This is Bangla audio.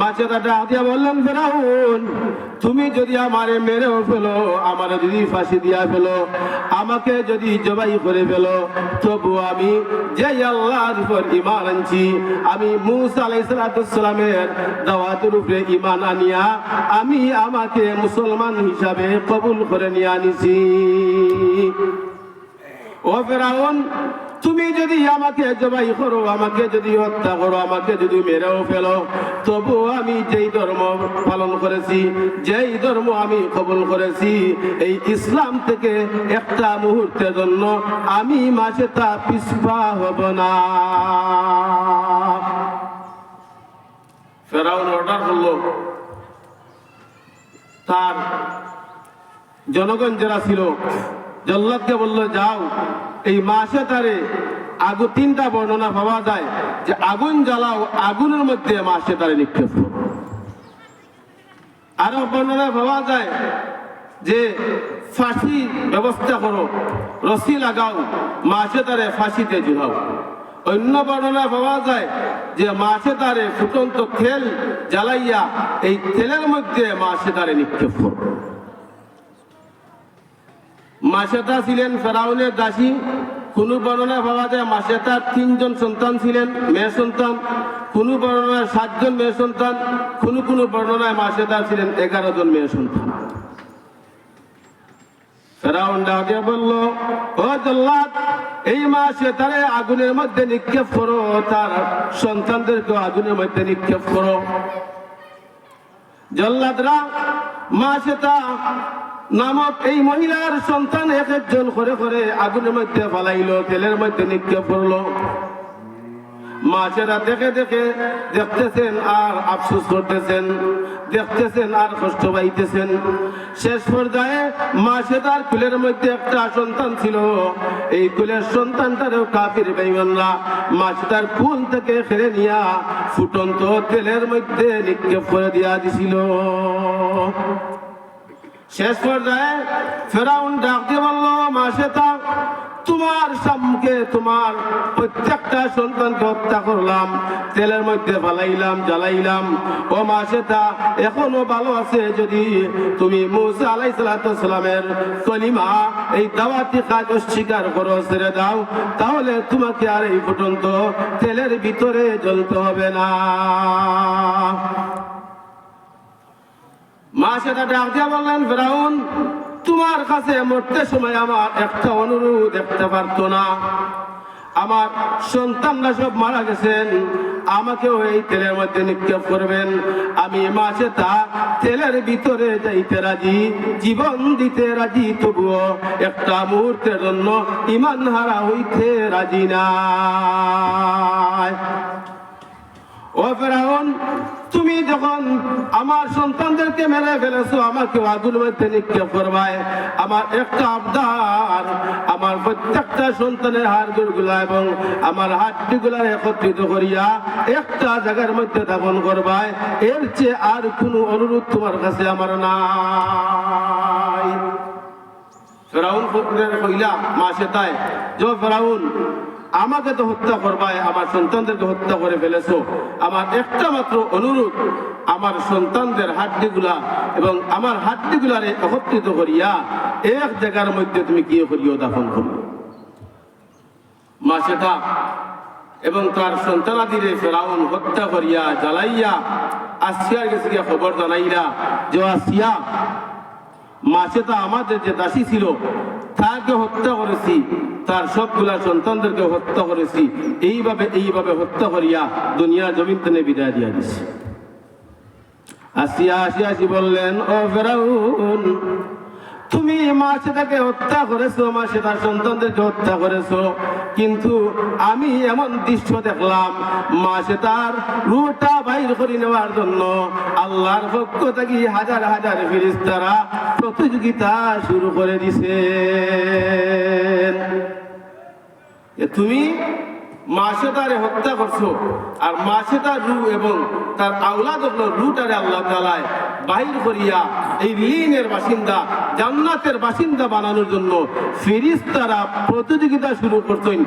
বাচ্চাটা ডাক দিয়া বললেন ফেরাউন, তুমি যদি আমারে মেরেও ফেলো, আমারে যদি ফাঁসি দিয়া ফেলো, আমাকে যদি জবাই করে ফেলো, তবু আমি যে আল্লাহর উপর ইমান আনছি, আমি মুসা আলাইসালামের দাওয়াতের উপরে ইমান আনিয়া, আমি আমাকে মুসলমান হিসাবে কবুল করে নিয়ে আনিছি। ও ফেরাউন তুমি যদি আমাকে জবাই করো, আমাকে যদি হত্যা করো, আমাকে যদি মেরেও ফেলো, তবু আমি যেই ধর্ম পালন করেছি, যেই ধর্ম আমি কবুল করেছি, এই ইসলাম থেকে একটা মুহূর্তের জন্য আমি মাসে তা পিছপা হব না। ফেরাউন অর্ডার করল। তার জনগণ যারা ছিল জল্লাদকে বলল, যাও, এই মাসে তারে আগু তিনটা বর্ণনা পাওয়া যায় যে আগুন জ্বালাও, আগুনের মধ্যে মাসে তারে নিক্ষেপ আরও বর্ণনা পাওয়া যায় যে ফাঁসি ব্যবস্থা করো, রশি লাগাও, মাসে তারে ফাঁসিতে ঝুলাও অন্য বর্ণনা পাওয়া যায় যে মাসে তারে ফুটন্ত তেল জ্বালাইয়া এই তেলের মধ্যে মাসে তারে নিক্ষেপ করো। মাসেতা ছিলেন ফেরাউনের দাসী। কোনো বর্ণনায় পাওয়া যায় মাসেতার তিনজন সন্তান ছিলেন, মেয়ে সন্তান। কোনো বর্ণনায় সাতজন মেয়ে সন্তান, কোনো কোনো বর্ণনায় মাসেতার ছিলেন এগারো জন মেয়ে সন্তান। জল্লাদ, এই মাসে তারে আগুনের মধ্যে নিক্ষেপ করো, তার সন্তানদেরকে আগুনের মধ্যে নিক্ষেপ করো। সেতা নামক এই মহিলার সন্তান এক একজন করে করে আগুনের মধ্যে ফালাইলো, তেলের মধ্যে নিক্ষেপ করল। মা সেটা দেখে দেখে দেখতেছেন আর আফসোস করতেছেন, দেখতেছেন আর কষ্ট পাইতেছেন। শেষ পর্যায়ে মা সেতার কুলের মধ্যে একটা সন্তান ছিল। এই কুলের সন্তানটারেও কাফির বেইমানরা মা সেতার কুল থেকে ফেলে নিয়া ফুটন্ত তেলের মধ্যে নিক্ষেপ করে দিয়া দিছিল। শেষ পর্যায়ে ফেরাউন ডাক দিয়ে বলল মা সেতা তোমার সামকে তোমার প্রত্যেকটা সন্তানকে হত্যা করলাম, তেলের মধ্যে ফালাইলাম, জ্বালাইলাম। ও মা সেতা এখনও ভালো আছে যদি তুমি মুসা আলাই সালামের কলিমা, এই দাওয়াতি কাজ অস্বীকার করো, ছেড়ে দাও। তাহলে তোমাকে আর এই ফুটন্ত তেলের ভিতরে জ্বলতে হবে না। মা সেটা ডাক দিয়া বললেন, ফেরাউন, তোমার কাছে মরতে সময় আমার একটা অনুরোধ দেখতে পারতো না আমার সন্তানরা সব মারা গেছেন, আমাকেও এই তেলের মধ্যে নিক্ষেপ করবেন। আমি মাসে তা তেলের ভিতরে যাইতে রাজি, জীবন দিতে রাজি, তবুও একটা মুহূর্তের জন্য ইমান হারা হইতে রাজি না ও ফেরাউন, তুমি যখন আমার সন্তানদেরকে মেরে ফেলেছো, আমাকে আগুন মধ্যে নিক্ষেপ করবায়। আমার একটা আবদার, আমার প্রত্যেকটা সন্তানের হাড়গুলা এবং আমার হাড্ডিগুলা একত্রিত করিয়া একটা জায়গার মধ্যে দাপন করবায়। এর চেয়ে আর কোনো অনুরোধ তোমার কাছে আমার নাই। ফেরাউন কইলা, মা সেতায় যে ফেরাউন আমাকে তো হত্যা করবায় আমার সন্তানদেরকে হত্যা করে ফেলেছো। আমার একটা মাত্র অনুরোধ, আমার সন্তানদের হাড্ডিগুলা এবং আমার হাড্ডিগুলারে একত্রিত করিয়া এক জায়গার মধ্যে তুমি গিয়ে করিও দাফন করিও মা সেতা এবং তার সন্তানাদিরে ফেরাউন হত্যা করিয়া জ্বালাইয়া আসিয়ার গেছে গিয়া খবর জানাইরা যে আসিয়া মাসে তো আমাদের যে দাসী ছিল তাকে হত্যা করেছি, তার সবগুলা সন্তানদেরকে হত্যা করেছি, এইভাবে এইভাবে হত্যা করিয়া দুনিয়া জমিন বিদায় দিয়া দিছি। আসিয়া আসিয়া আসি বললেন, ও ফেরাউন তুমি মা সেটাকে হত্যা করেছ, মা সেটার সন্তানদেরকে হত্যা করেছ। কিন্তু আমি এমন দৃশ্য দেখলাম, মা সেটার রুটা বাইর করে নেওয়ার জন্য আল্লাহর পক্ষ থেকে হাজার হাজার ফিরিস্তারা প্রতিযোগিতা শুরু করে দিছে। তুমি মাসেদারে হত্যা করছ, আর মাসে তার রু এবং তার আওলাদ হলো রুটারে আল্লাহ তালায় বাহির করিয়া এই লিনের বাসিন্দা জান্নাতের বাসিন্দা বানানোর জন্য ফিরিস্তারা প্রতিযোগিতা শুরু করছেন